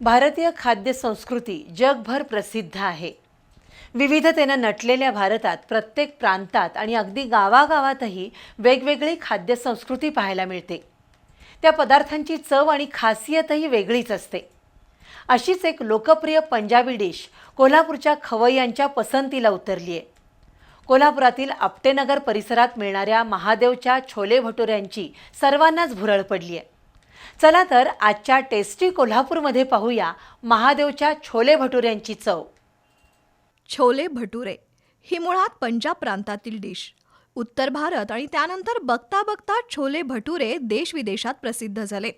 भारतीय खाद्य संस्कृती जगभर प्रसिद्ध आहे. विविधतेनं नटलेल्या भारतात प्रत्येक प्रांतात आणि अगदी गावागावातही वेगवेगळी खाद्य संस्कृती पाहायला मिळते. त्या पदार्थांची चव आणि खासियतही वेगळीच असते. अशीच एक लोकप्रिय पंजाबी डिश कोल्हापूरच्या खवय्यांच्या पसंतीला उतरली आहे कोल्हापुरातील आपटेनगर परिसरात मिळणाऱ्या महादेवच्या छोले भटुऱ्यांची सर्वांनाच भुरळ पडली आहे चला तर आजच्या टेस्टी कोल्हापूरमध्ये पाहूया महादेवच्या छोले भटुऱ्यांची चव. छोले भटुरे ही मुळात पंजाब प्रांतातील डिश. उत्तर भारत आणि त्यानंतर बघता बघता छोले भटुरे देशविदेशात प्रसिद्ध झाले.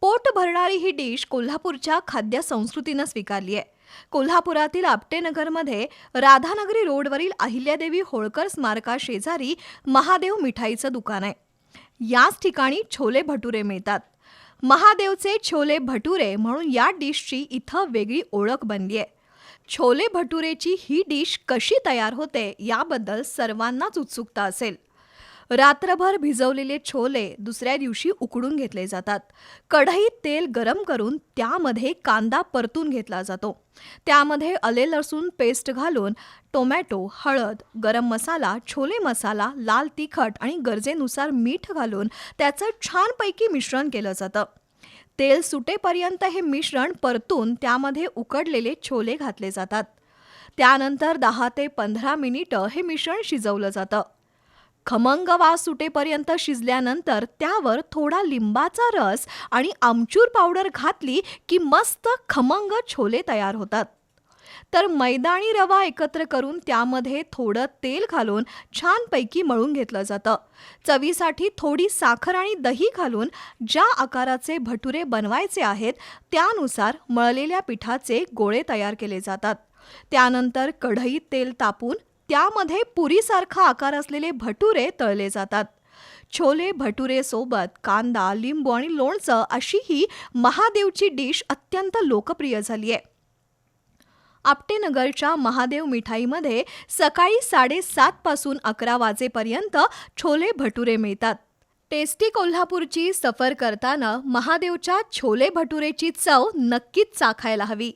पोट भरणारी ही डिश कोल्हापूरच्या खाद्य संस्कृतीनं स्वीकारली आहे. कोल्हापुरातील आपटेनगरमध्ये राधानगरी रोडवरील अहिल्यादेवी होळकर स्मारका शेजारी महादेव मिठाईचं दुकान आहे. याच ठिकाणी छोले भटुरे मिळतात. महादेवचे छोले भटुरे म्हणून या डिशची इथं वेगळी ओळख बनली आहे छोले भटुरेची ही डिश कशी तयार होते याबद्दल सर्वांनाच उत्सुकता असेल. रात्रभर भिजवलेले छोले दुसऱ्या दिवशी उकडून घेतले जातात. कढईत तेल गरम करून त्यामध्ये कांदा परतून घेतला जातो. त्यामध्ये आले लसूण पेस्ट घालून टोमॅटो हळद गरम मसाला छोले मसाला लाल तिखट आणि गरजेनुसार मीठ घालून त्याचं छानपैकी मिश्रण केलं जातं. तेल सुटेपर्यंत हे मिश्रण परतून त्यामध्ये उकडलेले छोले घातले जातात. त्यानंतर दहा ते पंधरा मिनिटं हे मिश्रण शिजवलं जातं. खमंग वास सुटेपर्यंत शिजल्यानंतर त्यावर थोडा लिंबाचा रस आणि आमचूर पावडर घातली की मस्त खमंग छोले तयार होतात. तर मैदानी रवा एकत्र करून त्यामध्ये थोडं तेल घालून छानपैकी मळून घेतलं जातं. चवीसाठी थोडी साखर आणि दही घालून ज्या आकाराचे भटुरे बनवायचे आहेत त्यानुसार मळलेल्या पिठाचे गोळे तयार केले जातात. त्यानंतर कढईत तेल तापून त्यामध्ये पुरीसारखा आकार असलेले भटुरे तळले जातात. छोले भटुरे सोबत कांदा लिंबू आणि लोणचं अशी ही महादेवची डिश अत्यंत लोकप्रिय झाली आहे. आपटेनगरच्या महादेव मिठाईमध्ये सकाळी साडेसातपासून अकरा वाजेपर्यंत छोले भटुरे मिळतात. टेस्टी कोल्हापूरची सफर करताना महादेवच्या छोले भटुरेची चव नक्कीच चाखायला हवी.